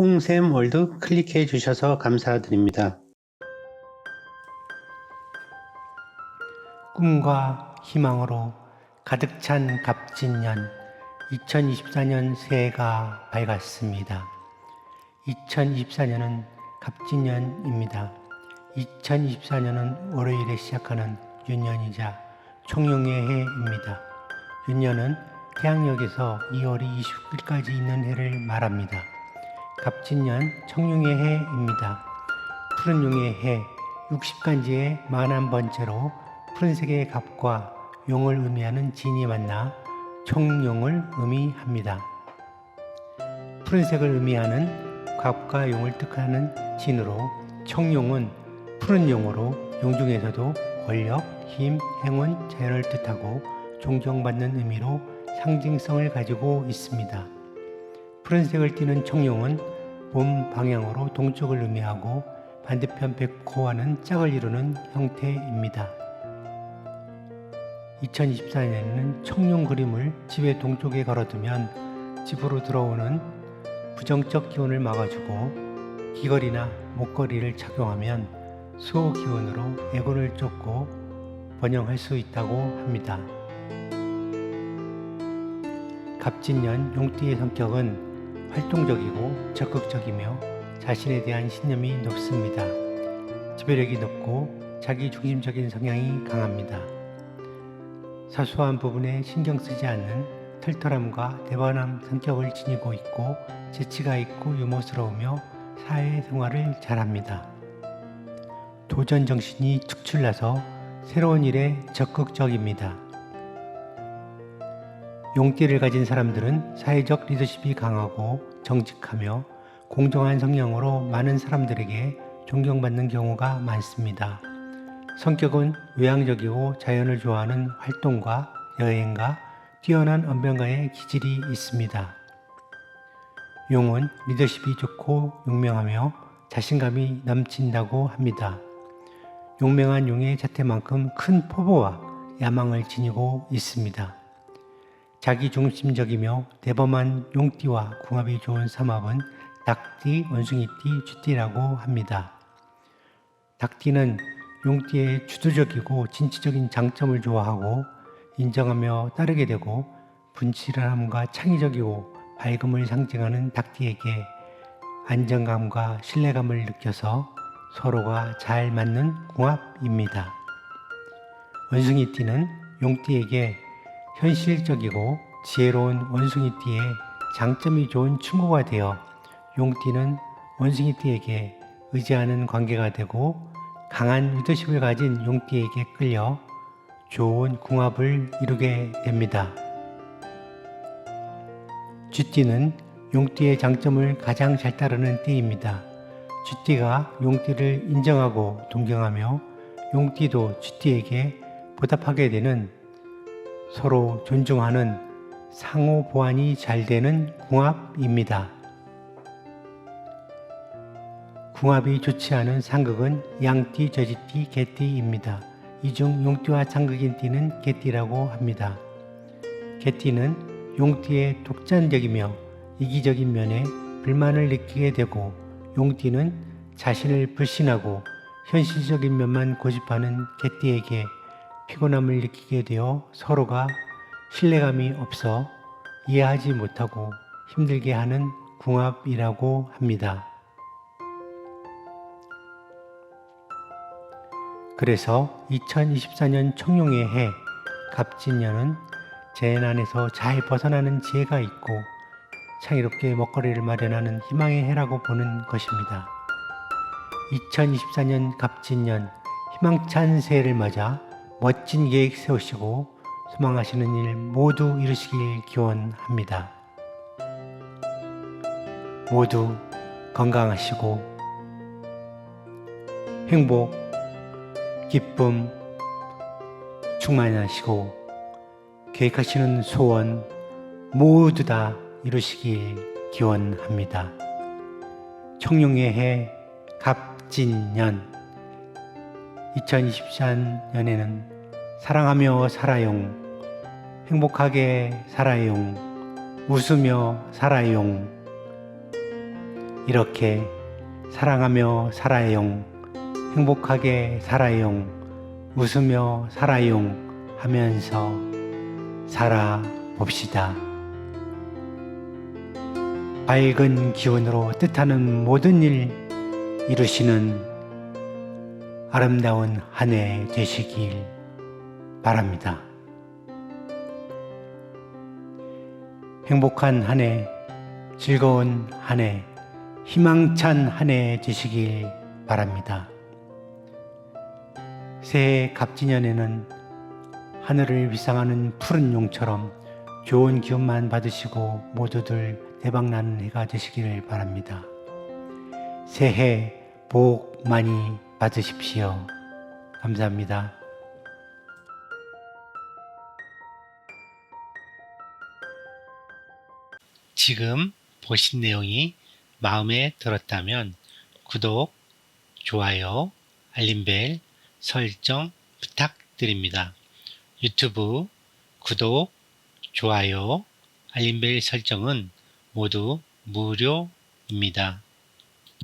홍샘 월드 클릭해 주셔서 감사드립니다. 꿈과 희망으로 가득 찬 갑진년 2024년 새해가 밝았습니다. 2024년은 갑진년입니다. 2024년은 월요일에 시작하는 윤년이자 총룡의 해입니다. 윤년은 태양력에서 2월이 29일까지 있는 해를 말합니다. 갑진년 청룡의 해입니다. 푸른 용의 해 60간지의 만한 번째로 푸른색의 갑과 용을 의미하는 진이 만나 청룡을 의미합니다. 푸른색을 의미하는 갑과 용을 뜻하는 진으로 청룡은 푸른 용으로 용 중에서도 권력, 힘, 행운, 자연을 뜻하고 존경받는 의미로 상징성을 가지고 있습니다. 푸른색을 띠는 청룡은 봄 방향으로 동쪽을 의미하고 반대편 백호와는 짝을 이루는 형태입니다. 2024년에는 청룡 그림을 집의 동쪽에 걸어두면 집으로 들어오는 부정적 기운을 막아주고 귀걸이나 목걸이를 착용하면 수호 기운으로 애군을 쫓고 번영할 수 있다고 합니다. 갑진년 용띠의 성격은 활동적이고 적극적이며 자신에 대한 신념이 높습니다. 지배력이 높고 자기 중심적인 성향이 강합니다. 사소한 부분에 신경 쓰지 않는 털털함과 대번함 성격을 지니고 있고 재치가 있고 유머스러우며 사회생활을 잘합니다. 도전 정신이 축출나서 새로운 일에 적극적입니다. 용띠를 가진 사람들은 사회적 리더십이 강하고 정직하며 공정한 성향으로 많은 사람들에게 존경받는 경우가 많습니다. 성격은 외향적이고 자연을 좋아하는 활동과 여행과 뛰어난 언변가의 기질이 있습니다. 용은 리더십이 좋고 용맹하며 자신감이 넘친다고 합니다. 용맹한 용의 자태만큼 큰 포부와 야망을 지니고 있습니다. 자기 중심적이며 대범한 용띠와 궁합이 좋은 삼합은 닭띠, 원숭이띠, 쥐띠라고 합니다. 닭띠는 용띠의 주도적이고 진취적인 장점을 좋아하고 인정하며 따르게 되고 분칠함과 창의적이고 밝음을 상징하는 닭띠에게 안정감과 신뢰감을 느껴서 서로가 잘 맞는 궁합입니다. 원숭이띠는 용띠에게 현실적이고 지혜로운 원숭이띠의 장점이 좋은 친구가 되어 용띠는 원숭이띠에게 의지하는 관계가 되고 강한 리더십을 가진 용띠에게 끌려 좋은 궁합을 이루게 됩니다. 쥐띠는 용띠의 장점을 가장 잘 따르는 띠입니다. 쥐띠가 용띠를 인정하고 동경하며 용띠도 쥐띠에게 보답하게 되는 서로 존중하는 상호 보완이 잘 되는 궁합입니다. 궁합이 좋지 않은 상극은 양띠, 저지띠, 개띠입니다. 이 중 용띠와 장극인 띠는 개띠라고 합니다. 개띠는 용띠의 독단적이며 이기적인 면에 불만을 느끼게 되고 용띠는 자신을 불신하고 현실적인 면만 고집하는 개띠에게 피곤함을 느끼게 되어 서로가 신뢰감이 없어 이해하지 못하고 힘들게 하는 궁합이라고 합니다. 그래서 2024년 청룡의 해 갑진년은 재난에서 잘 벗어나는 지혜가 있고 창의롭게 먹거리를 마련하는 희망의 해라고 보는 것입니다. 2024년 갑진년 희망찬 새해를 맞아 멋진 계획 세우시고 소망하시는 일 모두 이루시길 기원합니다. 모두 건강하시고 행복, 기쁨 충만하시고 계획하시는 소원 모두 다 이루시길 기원합니다. 청룡의 해 갑진년 2024년에는 사랑하며 살아용 행복하게 살아용 웃으며 살아용 이렇게 사랑하며 살아용, 행복하게 살아용, 웃으며 살아용 하면서 살아봅시다. 밝은 기운으로 뜻하는 모든 일 이루시는 아름다운 한 해 되시길 바랍니다. 행복한 한 해, 즐거운 한 해, 희망찬 한 해 되시길 바랍니다. 새해 갑진년에는 하늘을 위상하는 푸른 용처럼 좋은 기운만 받으시고 모두들 대박나는 해가 되시기를 바랍니다. 새해 복 많이 받으십시오. 감사합니다. 지금 보신 내용이 마음에 들었다면 구독, 좋아요, 알림벨 설정 부탁드립니다. 유튜브 구독, 좋아요, 알림벨 설정은 모두 무료입니다.